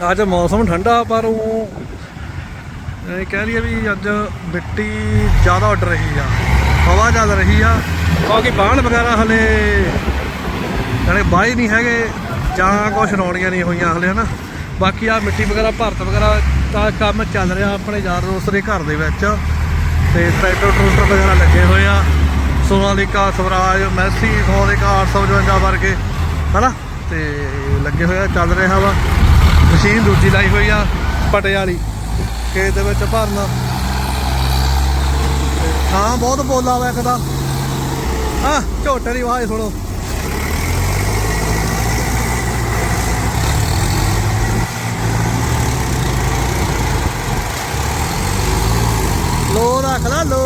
ਅੱਜ ਮੌਸਮ ਠੰਡਾ, ਪਰ ਉਹ ਇਹ ਕਹਿ ਲਈਏ ਵੀ ਅੱਜ ਮਿੱਟੀ ਜ਼ਿਆਦਾ ਉੱਡ ਰਹੀ ਆ, ਹਵਾ ਚੱਲ ਰਹੀ ਆ ਕਿਉਂਕਿ ਬਾਣ ਵਗੈਰਾ ਹਲੇ ਨਾਲੇ ਬਾਈ ਨਹੀਂ ਹੈਗੇ, ਜਾਂ ਕੁਛ ਰੌਣੀਆਂ ਨਹੀਂ ਹੋਈਆਂ ਹਲੇ, ਹਨਾ। ਬਾਕੀ ਆ ਮਿੱਟੀ ਵਗੈਰਾ, ਭਰਤ ਵਗੈਰਾ ਦਾ ਕੰਮ ਚੱਲ ਰਿਹਾ ਆਪਣੇ ਯਾਰ ਦੋਸਤ ਦੇ ਘਰ ਦੇ ਵਿੱਚ, ਤੇ ਟਰੈਕਟਰ ਟਰੂਟਰ ਵਗੈਰਾ ਲੱਗੇ ਹੋਏ ਆ, ਸੋਨਾਲੀਕਾ, ਸਵਰਾਜ, ਮੈਸੀ, ਸੋਨਾਲੀਕਾ 855 ਵਰਗੇ, ਹਨਾ। ਤੇ ਲੱਗੇ ਹੋਏ ਆ, ਚੱਲ ਰਿਹਾ ਵਾ। ਮਸ਼ੀਨ ਦੂਜੀ ਲਾਈ ਹੋਈ ਆ ਪਟੇ ਵਾਲੀ ਖੇਤ ਦੇ ਵਿੱਚ ਭਰਨਾ। ਹਾਂ, ਬਹੁਤ ਬੋਲਾ ਵਾ ਇੱਕ ਤਾਂ। ਆ ਝੋਟੇ ਦੀ ਆਵਾਜ਼ ਸੁਣੋ। ਲੋ ਰੱਖ ਲਾ ਲੋ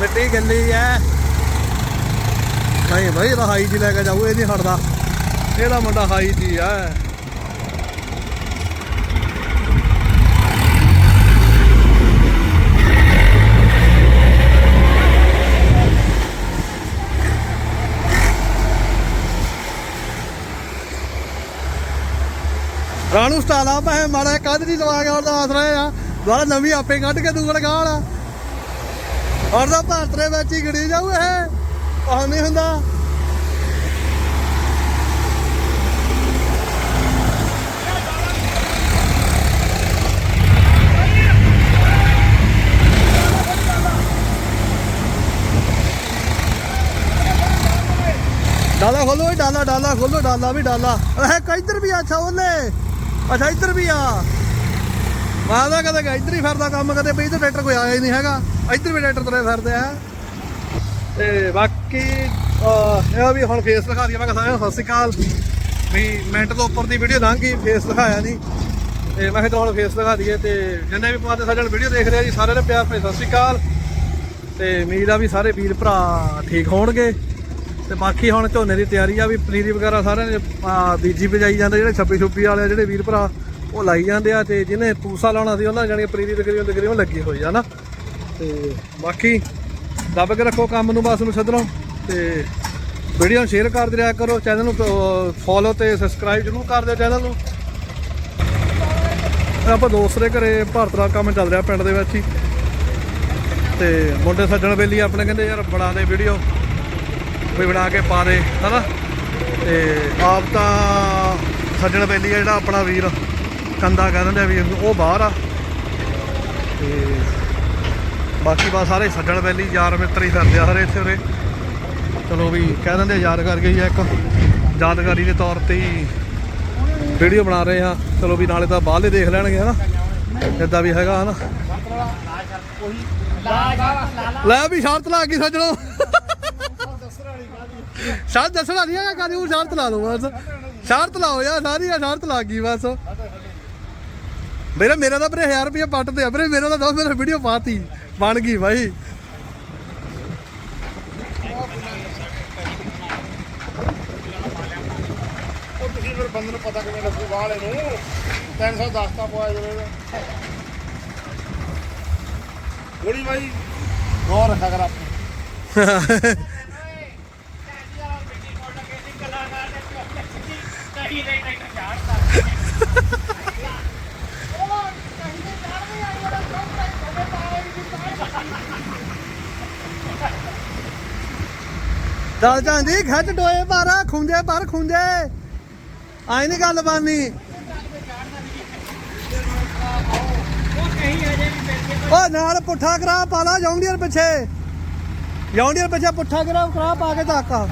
ਮਿੱਟੀ ਗੰਦੀ ਐ। ਨਹੀਂ ਭਾਈ ਇਹਦਾ ਹਾਈ ਜੀ ਲੈ ਕੇ ਜਾਊ, ਇਹ ਨਹੀਂ ਹਟਦਾ। ਇਹਦਾ ਮੁੰਡਾ ਹਾਈ ਜੀ ਐ। ਰਾਣੂ ਸਟਾਲਾ ਭਾਵੇਂ ਮਾੜਾ ਕੱਢ ਨਹੀਂ ਲਵਾ ਕੇ ਉਹਦਾ ਆਸਰਾ ਆ ਦੁਆਰਾ ਨਵੀਂ ਆਪੇ ਕੱਢ ਕੇ ਦੂਗੜ ਗਾਲ ਆ। ਔਰ ਦਾ ਭਾਰਤ ਦੇ ਵਿੱਚ ਹੀ ਗੜੀ ਜਾਊ ਇਹ। ਉਹ ਨਹੀਂ ਹੁੰਦਾ। ਡਾਲਾ ਖੋਲੋ ਓਏ, ਡਾਲਾ ਡਾਲਾ ਖੋਲੋ, ਡਾਲਾ ਵੀ ਡਾਲਾ। ਇਹ ਕਿੱਧਰ ਵੀ ਆ ਅੱਛਾ, ਇੱਧਰ ਵੀ ਆ। ਮੈਂ ਕਦੇ ਇੱਧਰ ਹੀ ਫਿਰਦਾ ਕੰਮ ਕਦੇ ਬਈ ਇੱਧਰ ਟਰੈਕਟਰ ਕੋਈ ਆਇਆ ਹੀ ਨਹੀਂ ਹੈਗਾ। ਇੱਧਰ ਵੀ ਟਰੈਕਟਰ ਤੁਰੇ ਫਿਰਦੇ ਆ। ਤੇ ਬਾਕੀ ਇਹ ਵੀ ਹੁਣ ਫੇਸ ਦਿਖਾ ਦਈਏ, ਮੈਂ ਕਿਹਾ ਸਾਰਿਆਂ ਨੂੰ ਸਤਿ ਸ਼੍ਰੀ ਅਕਾਲ। ਵੀ ਮਿੰਟ ਤੋਂ ਉੱਪਰ ਦੀ ਵੀਡੀਓ ਲੰਘ ਗਈ ਫੇਸ ਦਿਖਾਇਆ ਨਹੀਂ। ਤੇ ਮੈਂ ਕਿਹਾ ਹੁਣ ਫੇਸ ਦਿਖਾ ਦਈਏ ਤੇ ਜਿੰਨੇ ਵੀ ਪਾਦੇ ਸਾਡੇ ਵੀਡੀਓ ਦੇਖ ਰਿਹਾ ਜੀ, ਸਾਰਿਆਂ ਨੂੰ ਪਿਆਰ ਭਰੀ ਸਤਿ ਸ਼੍ਰੀ ਅਕਾਲ। ਤੇ ਉਮੀਦ ਆ ਵੀ ਸਾਰੇ ਵੀਰ ਭਰਾ ਠੀਕ ਹੋਣਗੇ। ਤੇ ਬਾਕੀ ਹੁਣ ਝੋਨੇ ਦੀ ਤਿਆਰੀ ਆ ਵੀ ਪਨੀਰੀ ਵਗੈਰਾ ਸਾਰਿਆਂ ਨੇ ਬੀਜੀ ਬਜਾਈ ਜਾਂਦੇ ਜਿਹੜੇ ਛੱਪੀ ਛੁੱਪੀ ਵਾਲੇ ਆ, ਜਿਹੜੇ ਵੀਰ ਭਰਾ ਉਹ ਲਾਈ ਜਾਂਦੇ ਆ ਤੇ ਜਿਹਨੇ ਪੂਸਾ ਲਾਉਣਾ ਸੀ ਉਹਨਾਂ ਜਾਨੀ ਪਨੀਰੀ ਤਕਰੀਬਨ ਤਕਰੀਬਨ ਲੱਗੀ ਹੋਈ ਆ ਨਾ। ਤੇ ਬਾਕੀ ਦੱਬ ਕੇ ਰੱਖੋ ਕੰਮ ਨੂੰ ਬਸ ਨੂੰ ਛੱਡਣੋ ਤੇ ਵੀਡੀਓ ਨੂੰ ਸ਼ੇਅਰ ਕਰਦੇ ਰਿਹਾ ਕਰੋ ਚੈਨਲ ਨੂੰ ਫੋਲੋ ਤੇ ਸਬਸਕ੍ਰਾਈਬ ਜ਼ਰੂਰ ਕਰ ਦਿਓ ਚੈਨਲ ਨੂੰ। ਆਪਾਂ ਦੋਸਤ ਦੇ ਘਰੇ ਭਾਰਤ ਦਾ ਕੰਮ ਚੱਲ ਰਿਹਾ ਪਿੰਡ ਦੇ ਵਿੱਚ ਹੀ। ਤੇ ਮੁੰਡੇ ਸੱਜਣ ਬੇਲੀ ਆਪਣੇ ਕਹਿੰਦੇ ਯਾਰ ਬਣਾ ਦੇ ਵੀਡੀਓ ਵੀ ਬਣਾ ਕੇ ਪਾ ਦੇ, ਹਨਾ? ਤੇ ਆਪ ਤਾਂ ਸੱਜਣ ਬੇਲੀ ਆ ਜਿਹੜਾ ਆਪਣਾ ਵੀਰ, ਕੰਦਾ ਕਹਿ ਦਿੰਦੇ ਆ ਵੀਰ ਨੂੰ ਉਹ ਬਾਹਰ ਆ। ਤੇ ਬਾਕੀ ਬਾ ਸਾਰੇ ਸੱਜਣ ਬੇਲੀ, ਯਾਰ ਮਿੱਤਰ ਹੀ ਫਿਰਦੇ ਆ ਸਾਰੇ ਇੱਥੇ ਉਰੇ। ਚਲੋ ਵੀ ਕਹਿ ਦਿੰਦੇ ਆ ਯਾਦ ਕਰਕੇ ਹੀ ਆ ਇੱਕ। ਯਾਦਗਾਰੀ ਦੇ ਤੌਰ ਤੇ ਹੀ ਵੀਡੀਓ ਬਣਾ ਰਹੇ ਆ ਚਲੋ ਵੀ ਨਾਲੇ ਤਾਂ ਬਾਹਰਲੇ ਦੇਖ ਲੈਣਗੇ, ਹਨਾ? ਜਿੱਦਾਂ ਵੀ ਹੈਗਾ, ਹਨਾ? ਲੈ ਵੀ ਸ਼ਰਤ ਲਾ ਗਈ ਸੱਜਣੋ। ਸ਼ਰਤ ਦੱਸਣਾ ਨਹੀਂ ਹੈਗਾ ਉਹ ਸ਼ਰਤ ਲਾ ਲਓ ਬਸ। ਸ਼ਰਤ ਲਾਓ ਯਾਰ ਸਾਰੀ ਸ਼ਰਤ ਲੱਗ ਗਈ ਬਸ। ਮੇਰਾ ਮੇਰਾ ਤਾਂ ਵੀਰੇ 1000 ਰੁਪਏ ਪੱਟ ਤੇ ਆ ਵੀਰੇ ਮੇਰਾ ਤਾਂ ਦੋ ਮੇਰਾ ਵੀਡੀਓ ਪਾਤੀ ਬਣ ਗਈ ਭਾਈ ਤੁਸੀਂ ਫਿਰ ਬੰਦੇ ਨੂੰ ਪਤਾ ਕਿਵੇਂ ਲੱਗੂ ਵਾਲੇ ਨੂੰ 310 ਤਾਂ ਪਵਾਇਆ ਜਾਵੇ। ਗੋਲੀ ਬਾਈ ਗੌਰ ਰੱਖਿਆ ਕਰ ਆਪਣੀ। ਚੱਲ ਜਾਂਦੀ ਖੱਟ ਟੋਏ ਪਰ ਖੁੰਝੇ ਪਰ ਖੁੰਝੇ। ਆਈ ਨਹੀਂ ਗੱਲ ਬਾਨੀ। ਓ ਨਾਲ ਪੁੱਠਾ ਕਰਾ ਪਾਲਾ ਜੌਂਡੀਅਰ ਪਿੱਛੇ। ਜੌਂਡੀਅਰ ਪਿੱਛੇ ਪੁੱਠਾ ਕਰਾ ਕਰਾ ਪਾ ਕੇ ਧਾਕਾ।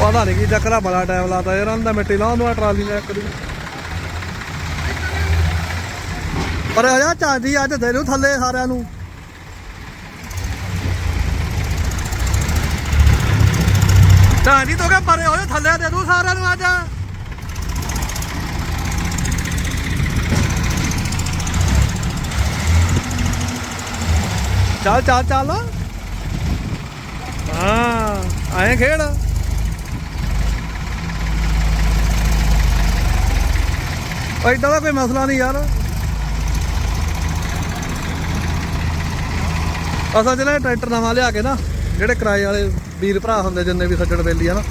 ਪਤਾ ਨਹੀਂ ਕੀ ਚੱਕਰ ਆ, ਬੜਾ ਟਾਈਮ ਲਾਤਾ ਯਾਰ ਅੰਦਾ ਮਿੱਟੀ ਲਾਉਣ ਨੂੰ ਟਰਾਲੀ ਨੇ ਇੱਕ ਦੀ। ਪਰ ਆ ਚਾਂਦੀ ਅੱਜ ਦੇ ਨੂੰ ਥੱਲੇ ਸਾਰਿਆਂ ਨੂੰ। ਚਾਂਦੀ ਤੋਂ ਕਹ ਪਰੇ ਹੋਏ ਥੱਲੇ ਦੇ ਦੂ ਸਾਰਿਆਂ ਨੂੰ ਅੱਜ। ਚੱਲ ਚੱਲ ਚੱਲ। ਹਾਂ ਆਏ ਖੇਡ। ਐਡਾ ਦਾ ਕੋਈ ਮਸਲਾ ਨਹੀਂ ਯਾਰ। ਅਸਾਂ ਜਿਹੜਾ ਟਰੈਕਟਰ ਨਵਾਂ ਲਿਆ ਕੇ ਨਾ, ਜਿਹੜੇ ਕਿਰਾਏ ਵਾਲੇ ਵੀਰ ਭਰਾ ਹੁੰਦੇ ਜਿੰਨੇ ਵੀ ਸੱਜਣ ਬੇਲੀ ਆ ਨਾ,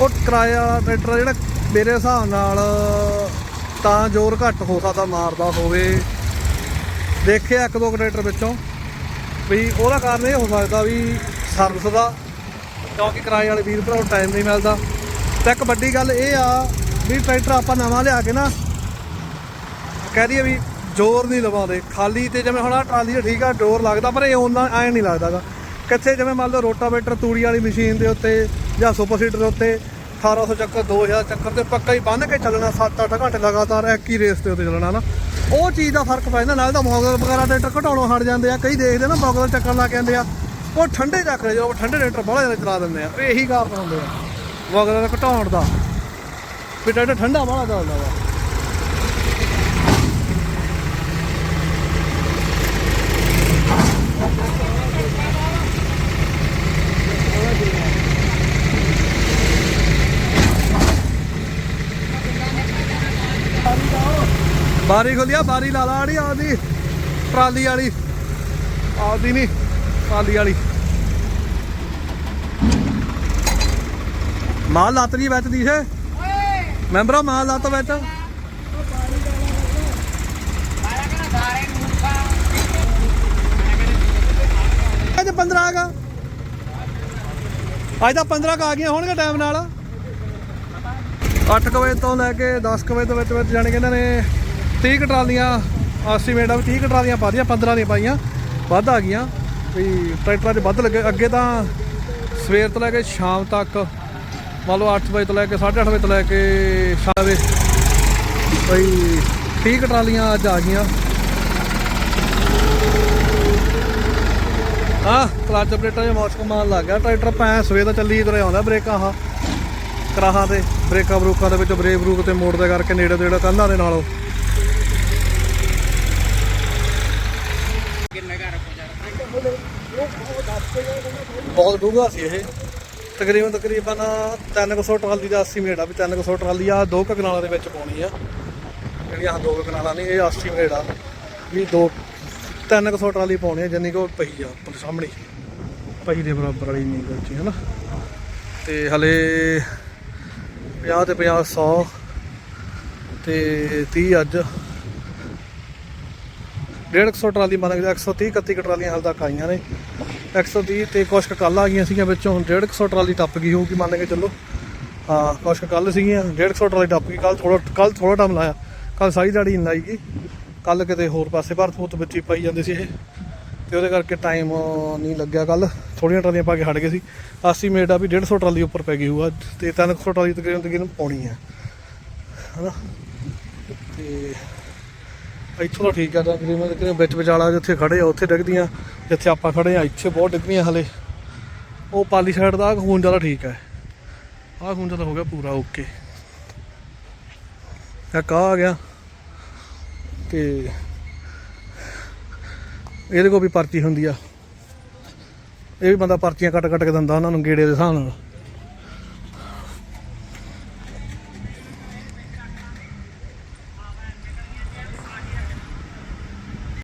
ਉਹ ਕਿਰਾਏ ਵਾਲਾ ਟਰੈਕਟਰ ਜਿਹੜਾ ਮੇਰੇ ਹਿਸਾਬ ਨਾਲ ਤਾਂ ਜ਼ੋਰ ਘੱਟ ਹੋ ਸਕਦਾ ਮਾਰਦਾ ਹੋਵੇ। ਦੇਖਿਆ ਇੱਕ ਦੋ ਟਰੈਕਟਰ ਵਿੱਚੋਂ ਵੀ ਉਹਦਾ ਕਾਰਨ ਇਹ ਹੋ ਸਕਦਾ ਵੀ ਸਰਵਿਸ ਦਾ, ਕਿਉਂਕਿ ਕਿਰਾਏ ਵਾਲੇ ਵੀਰ ਭਰਾ ਨੂੰ ਟਾਈਮ ਨਹੀਂ ਮਿਲਦਾ। ਤੇ ਇੱਕ ਵੱਡੀ ਗੱਲ ਇਹ ਆ ਵੀ ਟਰੈਕਟਰ ਆਪਾਂ ਨਵਾਂ ਲਿਆ ਕੇ ਨਾ ਕਹਿ ਦਈਏ ਵੀ ਜ਼ੋਰ ਨਹੀਂ ਲਵਾਉਂਦੇ, ਖਾਲੀ ਤੇ ਜਿਵੇਂ ਹੁਣ ਆਹ ਟਰਾਲੀ ਤੇ ਠੀਕ ਆ, ਜ਼ੋਰ ਲੱਗਦਾ, ਪਰ ਇਹ ਉਹਨਾਂ ਐ ਨਹੀਂ ਲੱਗਦਾਗਾ। ਕਿੱਥੇ ਜਿਵੇਂ ਮੰਨ ਲਓ ਰੋਟਾਵੇਟਰ ਤੂੜੀ ਵਾਲੀ ਮਸ਼ੀਨ ਦੇ ਉੱਤੇ ਜਾਂ ਸੁਪਰ ਸੀਡਰ ਦੇ ਉੱਤੇ 1800 ਚੱਕਰ 2000 ਚੱਕਰ ਤੇ ਪੱਕਾ ਹੀ ਬੰਨ ਕੇ ਚੱਲਣਾ 7-8 ਘੰਟੇ ਲਗਾਤਾਰ ਇੱਕ ਹੀ ਰੇਸ ਤੇ ਉੱਤੇ ਚੱਲਣਾ ਨਾ। ਉਹ ਚੀਜ਼ ਦਾ ਫ਼ਰਕ ਪੈਂਦਾ, ਨਾਲ ਤਾਂ ਮੌਗਲ ਵਗੈਰਾ ਟਰੈਕਟਰ ਘਟਾਉਣੋਂ ਹਟ ਜਾਂਦੇ ਆ, ਕਈ ਦੇਖਦੇ ਨਾ ਮੌਗਲ ਚੱਕਰ ਲਾ ਕੇ ਆਉਂਦੇ ਆ। ਉਹ ਠੰਡੇ ਚੱਕਰ ਜਦੋਂ ਠੰਡੇ ਟਰੈਕਟਰ ਬਹੁਤ ਜ਼ਿਆਦਾ ਚਲਾ ਦਿੰਦੇ ਆ, ਇਹੀ ਕਾਰਨ ਹੁੰਦੇ ਆ ਮੌਗਲ ਦਾ ਘਟਾਉਣ ਦਾ। ਵੀ ਟਰੈਕਟਰ ਠੰਡਾ ਬਹੁਤ ਜ਼ਿਆਦਾ ਹੁੰਦਾ ਵਾ। ਬਾਰੀ ਖੋਲਿਆ ਬਾਰੀ ਲਾ ਲਾ ਆੜੀ, ਆਦੀ ਟਰਾਲੀ ਵਾਲੀ। ਆਦੀ ਨਹੀਂ ਟਰਾਲੀ ਵਾਲੀ। ਮਾਲ ਲੱਤ ਜੀ ਵਿੱਚ ਦੀ ਸੇ ਮੈਂਬਰਾ, ਮਾਲ ਲੱਤ ਵਿੱਚ ਅੱਜ 15 ਆ। ਅੱਜ ਤਾਂ 15 ਕ ਆ ਗਈਆਂ, ਹੋਣਗੇ ਟਾਈਮ ਨਾਲ। 8 ਕੁ ਵਜੇ ਤੋਂ ਲੈ ਕੇ 10 ਕੁ ਵਜੇ ਦੇ ਵਿੱਚ ਵਿੱਚ ਜਾਣੀ ਕਿ ਇਹਨਾਂ ਨੇ 30 ਕੁ ਟਰਾਲੀਆਂ ਐਸਟੀਮੇਟ ਆ ਵੀ 30 ਕੁ ਪਾ ਦੀਆਂ 15 ਦੀਆਂ ਪਾਈਆਂ, ਵੱਧ ਆ ਗਈਆਂ। ਵੀ ਟਰੈਕਟਰਾਂ 'ਚ ਵੱਧ ਲੱਗੇ। ਅੱਗੇ ਤਾਂ ਸਵੇਰ ਤੋਂ ਲੈ ਕੇ ਸ਼ਾਮ ਤੱਕ, ਮੰਨ ਲਓ 8 ਵਜੇ ਤੋਂ ਲੈ ਕੇ 8:30 ਵਜੇ ਤੋਂ ਲੈ ਕੇ ਸ਼ਾਮ ਬਈ 30 ਕਟਰਾਲੀਆਂ ਅੱਜ ਆ ਗਈਆਂ। ਆ ਕਲੱਚ ਅਪਡੇਟਾਂ ਜਿਹਾ ਮੌਸਮ ਮਾਨ ਲੱਗ ਗਿਆ। ਟਰੈਕਟਰ ਪੈ ਸਵੇਰ ਦਾ ਚੱਲੀ ਤੁਰੇ ਆਉਂਦਾ ਬ੍ਰੇਕਾਂ ਆਹ, ਕਰਾਹਾਂ ਤੇ, ਬ੍ਰੇਕਾਂ ਬਰੂਕਾਂ ਦੇ ਵਿੱਚ ਬ੍ਰੇਕ ਬਰੂਕ ਤੇ ਮੋੜਦੇ ਕਰਕੇ ਨੇੜੇ ਤੇੜੇ ਕੰਧਾਂ ਦੇ ਨਾਲੋਂ। ਬਹੁਤ ਡੂੰਘਾ ਸੀ ਇਹ। ਤਕਰੀਬਨ ਤਕਰੀਬਨ 300 ਟਰਾਲੀ ਦਾ 80 ਮੇੜ ਆ ਵੀ 300 ਟਰਾਲੀ ਆ, ਦੋ ਕੁ ਕਨਾਲਾਂ ਦੇ ਵਿੱਚ ਪਾਉਣੀ ਆ। ਜਿਹੜੀਆਂ ਆਹ ਦੋ ਕਨਾਲਾਂ ਨੇ, ਇਹ 80 ਮੇੜ ਆ ਵੀ ਦੋ 300 ਟਰਾਲੀ ਪਾਉਣੀ ਆ, ਜਿੰਨੀ ਕੋ ਪਈ ਆ ਆਪਣੇ ਸਾਹਮਣੇ। ਪਈ ਦੇ ਬਰਾਬਰ ਵਾਲੀ ਨਹੀਂ ਹੈ ਨਾ ਤੇ ਹਲੇ 50 ਤੇ 50 100 ਤੇ 30 ਅੱਜ। 150 ਟਰਾਲੀ ਮੰਨ ਕੇ 130 31 ਕੁ ਟਰਾਲੀਆਂ ਹਾਲ ਤੱਕ ਆਈਆਂ ਨੇ। 130 ਤੇ ਕੁਛ ਕੁ ਕੱਲ ਆ ਗਈਆਂ ਸੀਗੀਆਂ ਵਿੱਚੋਂ ਹੁਣ 150 ਟਰਾਲੀ ਟੱਪ ਗਈ ਹੋਊਗੀ, ਮੰਨ ਕੇ ਚੱਲੋ। ਹਾਂ, ਕੁਛ ਕੁ ਕੱਲ ਸੀਗੀਆਂ 150 ਟਰਾਲੀ ਟੱਪ ਗਈ। ਕੱਲ ਥੋੜਾ ਕੱਲ ਥੋੜਾ ਟਾਈਮ ਲਾਇਆ। ਕੱਲ ਸਾਰੀ ਦਿਹਾੜੀ ਨਹੀਂ ਲਾਈ ਗਈ। ਕੱਲ ਕਿਤੇ ਹੋਰ ਪਾਸੇ ਭਰਤ ਫੂਤ ਵਿੱਚ ਹੀ ਪਾਈ ਜਾਂਦੇ ਸੀ ਇਹ। ਤੇ ਉਹਦੇ ਕਰਕੇ ਟਾਈਮ ਨਹੀਂ ਲੱਗਿਆ ਕੱਲ ਥੋੜੀਆਂ ਟਰਾਲੀਆਂ ਪਾ ਕੇ ਹਟ ਗਏ ਸੀ। 80 ਮਿੰਟ ਆ ਵੀ 150 ਟਰਾਲੀ ਉੱਪਰ ਪੈ ਗਈ ਹੋਊਗਾ ਤੇ 300 ਟਰਾਲੀ ਤਕਰੀਬਨ ਤਕਰੀਬਨ ਪਾਉਣੀ ਆ ਹਨਾ? ਤੇ ਇੱਥੋਂ ਤਾਂ ਠੀਕ ਆ ਤਾਂ ਤਕਰੀਬਨ ਤਕਰੀਬਨ ਵਿੱਚ ਵਿਚਾਲਾ ਜਿੱਥੇ ਖੜੇ ਆ, ਉੱਥੇ ਡਿੱਗਦੀਆਂ, ਜਿੱਥੇ ਆਪਾਂ ਖੜੇ ਆ, ਇੱਥੇ ਬਹੁਤ ਡਿੱਗਦੀਆਂ ਹਲੇ। ਉਹ ਪਾਲੀ ਸਾਈਡ ਦਾ ਖੂਨ ਜ਼ਿਆਦਾ ਠੀਕ ਹੈ ਆਹ ਖੂਨ ਜ਼ਿਆਦਾ ਹੋ ਗਿਆ ਪੂਰਾ ਓਕੇ ਇੱਕ ਆਹ ਆ ਗਿਆ। ਤੇ ਇਹਦੇ ਕੋਲ ਵੀ ਪਰਚੀ ਹੁੰਦੀ ਆ। ਇਹ ਵੀ ਬੰਦਾ ਪਰਚੀਆਂ ਕੱਟ ਕੱਟ ਕੇ ਦਿੰਦਾ ਉਹਨਾਂ ਨੂੰ ਗੇੜੇ ਦੇ ਹਿਸਾਬ ਨਾਲ।